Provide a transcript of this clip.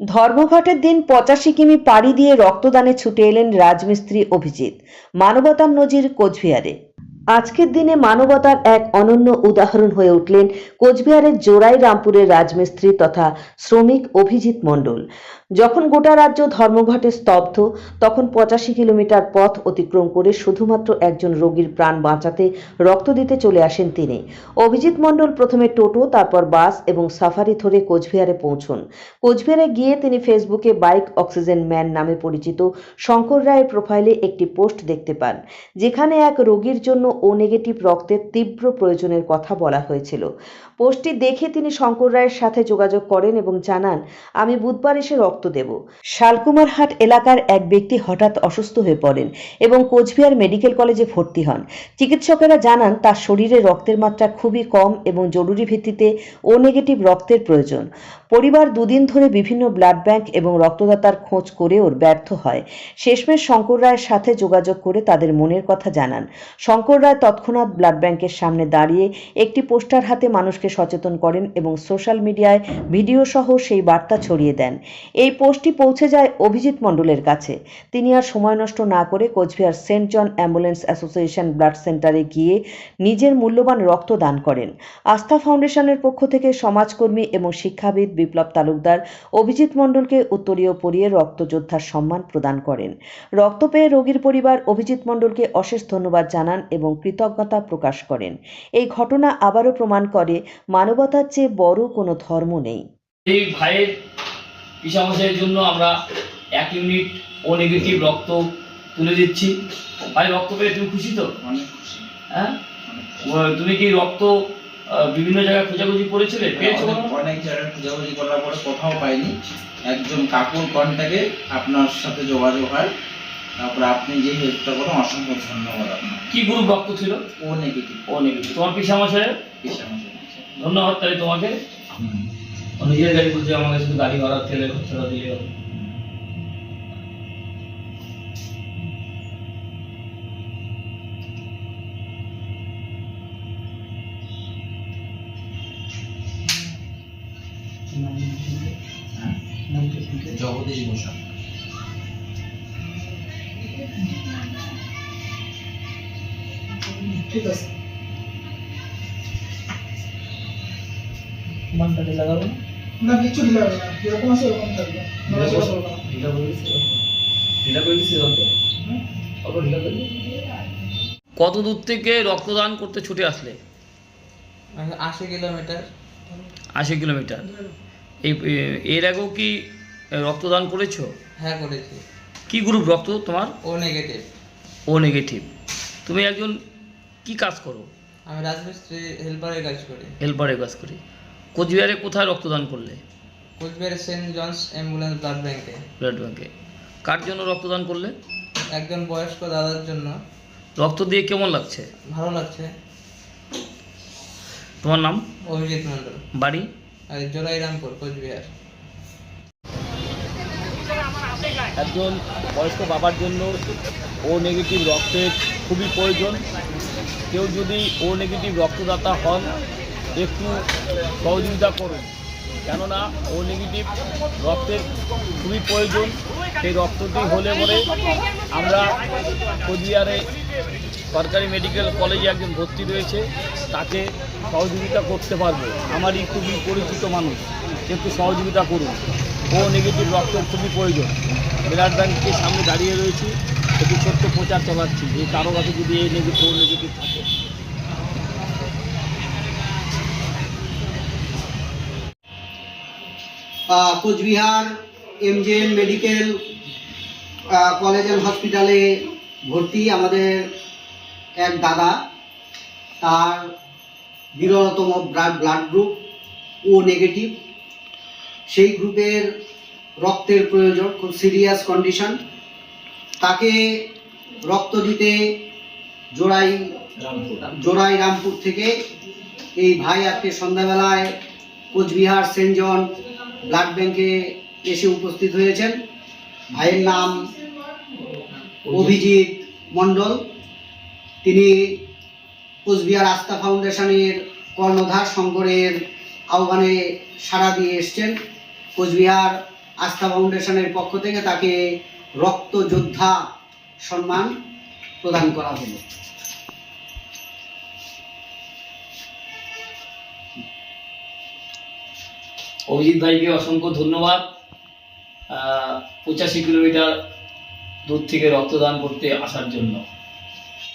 ধর্মঘটের দিন পঁচাশি কিমি পাড়ি দিয়ে রক্তদানে ছুটে এলেন রাজমিস্ত্রি অভিজিৎ। মানবতার নজির কোচবিহারে। আজকের দিনে মানবতার এক অনন্য উদাহরণ হয়ে উঠলেন কোচবিহারের জোড়াই রামপুরের রাজমিস্ত্রি তথা শ্রমিক অভিজিৎ মণ্ডল। যখন গোটা রাজ্য ধর্মঘটে স্তব্ধ, তখন পঁচাশি কিলোমিটার পথ অতিক্রম করে শুধুমাত্র একজন রোগীর প্রাণ বাঁচাতে রক্ত দিতে চলে আসেন তিনি। অভিজিৎ মণ্ডল প্রথমে টোটো, তারপর বাস এবং সাফারি ধরে কোচবিহারে পৌঁছন। কোচবিহারে গিয়ে তিনি ফেসবুকে বাইক অক্সিজেন ম্যান নামে পরিচিত শঙ্কর রায়ের প্রোফাইলে একটি পোস্ট দেখতে পান, যেখানে এক রোগীর জন্য ও নেগেটিভ রক্তের তীব্র প্রয়োজনের কথা বলা হয়েছিল। পোস্টটি দেখে তিনি শঙ্কর রায়ের সাথে যোগাযোগ করেন এবং জানান, আমি বুধবার এসে রক্ত দেব। শালকুমারহাট এলাকার এক ব্যক্তি হঠাৎ অসুস্থ হয়ে পড়েন এবং কোচবিহার মেডিকেল কলেজে ভর্তি হন। চিকিৎসকেরা জানান, তার শরীরে রক্তের মাত্রা খুবই কম এবং জরুরি ভিত্তিতে ও নেগেটিভ রক্তের প্রয়োজন। পরিবার দুদিন ধরে বিভিন্ন ব্লাড ব্যাংক এবং রক্তদাতার খোঁজ করেও ব্যর্থ হয়। শেষমেশ শঙ্কর রায়ের সাথে যোগাযোগ করে তাদের মনের কথা জানান। শঙ্কর রায় তৎক্ষণাৎ ব্লাড ব্যাংকের সামনে দাঁড়িয়ে একটি পোস্টার হাতে মানুষকে সচেতন করেন এবং সোশ্যাল মিডিয়ায় ভিডিও সহ সেই বার্তা ছড়িয়ে দেন। এই পোস্টটি পৌঁছে যায় অভিজিৎ মণ্ডলের কাছে। তিনি আর সময় নষ্ট না করে Coochbehar Saint John ambulance association blood সেন্টারে গিয়ে নিজের মূল্যবান রক্ত দান করেন। আস্থা ফাউন্ডেশনের পক্ষ থেকে সমাজকর্মী এবং শিক্ষাবিদ বিপ্লব তালুকদার অভিজিৎ মণ্ডলকে উত্তরীয় পরিয়ে রক্তযোদ্ধার সম্মান প্রদান করেন। রক্ত পেয়ে রোগীর পরিবার অভিজিৎ মণ্ডলকে অশেষ ধন্যবাদ জানান এবং কৃতজ্ঞতা প্রকাশ করেন। এই ঘটনা আবারও প্রমাণ করে মানবতার চেয়ে বড় কোনো ধর্ম নেই। এই ভাইয়ের পিসামশাইয়ের জন্য আমরা এক ইউনিট ও নেগেটিভ রক্ত তুলে দিচ্ছি। ভাই রক্ত পেয়ে তুমি খুশি তো? অনেক খুশি। হ্যাঁ? তুমি কি রক্ত আহ, বিভিন্ন জায়গায় খোঁজাখুঁজি করেছিলে? পেয়েছ অনেক অনেক জায়গায় খোঁজাখুঁজি করার পরে কোথাও পাইনি। একজন কাকুর কন্ট্যাক্টে আপনার সাথে যোগাযোগ হয়। তারপরে আপনি যে হেল্পটা করেন অসংখ্য ধন্যবাদ আপনার কি গ্রুপ রক্ত ছিল? ও নেগেটিভ ও নেগেটিভ তোমার পিসামশাইয়ের পিসামশাই। ধন্যবাদ তাই তোমাকে। নিজের গাড়ি বলছে আমাকে শুধু গাড়ি ভাড়া তেলের খরচাটা দিলে হবে। জগদীশ ভূষণ ঠিক আছে। মানটাকে লাগাবো না? না ঢিলা হবে না। যেরকম আছে ওরকম থাকবে। নড়াচড়া করবে না। ঢিলা করে দিছি ঢিলা করে দিছি অল্প। অল্প ঢিলা করে কত দূর থেকে রক্তদান করতে ছুটে আসলে? আশি কিলোমিটার। আশি কিলোমিটার। এই এর আগেও কি রক্তদান করেছ? হ্যাঁ করেছি। কি গ্রুপ রক্ত তোমার? ও নেগেটিভ ও নেগেটিভ তুমি একজন কি কাজ করো? আমি রাজমিস্ত্রি হেল্পারের কাজ করি। হেল্পারের কাজ করি। কোচবিহারে কোথায় রক্তদান করলে? কোচবিহারে সেন্ট জনস অ্যাম্বুলেন্স ব্লাড ব্যাংকে। ব্লাড ব্যাংকে। কার জন্য রক্তদান করলে? একজন বয়স্ক দাদার জন্য। রক্ত দিয়ে কেমন লাগছে? ভালো লাগছে। তোমার নাম? অভিজিৎ মণ্ডল। বাড়ি? আর জোড়াইরামপুর কোচবিহার। একজন বয়স্ক বাবার জন্য ও নেগেটিভ রক্তের খুবই প্রয়োজন। কেউ যদি ও নেগেটিভ রক্তদাতা হন, একটু সহযোগিতা করুন। কেননা ও নেগেটিভ রক্তের খুবই প্রয়োজন। সেই রক্তটি হলে পরে আমরা কোচবিহারে সরকারি মেডিকেল কলেজে একজন ভর্তি রয়েছে। তাকে সহযোগিতা করতে পারব। আমারই খুবই পরিচিত মানুষ। একটু সহযোগিতা করুন। ও নেগেটিভ রক্তের খুবই প্রয়োজন। ব্লাড ব্যাংকের সামনে দাঁড়িয়ে রয়েছি, একটু ছোট্ট প্রচার চালাচ্ছি, যে কারও কাছে যদি এই নেগেটিভ নেগেটিভ থাকে। Coochbehar, MJM medical college and হসপিটালে ভর্তি আমাদের এক দাদা। তার বিরলতম blood blood group O negative সেই গ্রুপের রক্তের প্রয়োজন, খুব সিরিয়াস কন্ডিশন তাকে রক্ত দিতে জোড়াই জোড়াই রামপুর থেকে। এই ভাই আজকে সন্ধ্যাবেলায় কোচবিহার সেন্ট জন ব্লাড ব্যাংকে এসে উপস্থিত হয়েছেন। ভাইয়ের নাম অভিজিৎ মণ্ডল। তিনি কোচবিহার আস্থা ফাউন্ডেশনের কর্ণধার, শঙ্করের আহ্বানে সাড়া দিয়ে এসছেন। কোচবিহার আস্থা ফাউন্ডেশনের পক্ষ থেকে তাকে রক্ত যোদ্ধা সম্মান প্রদান করা হলো। অভিজিৎ ভাইকে অসংখ্য ধন্যবাদ। পঁচাশি কিলোমিটার দূর থেকে রক্তদান করতে আসার জন্য।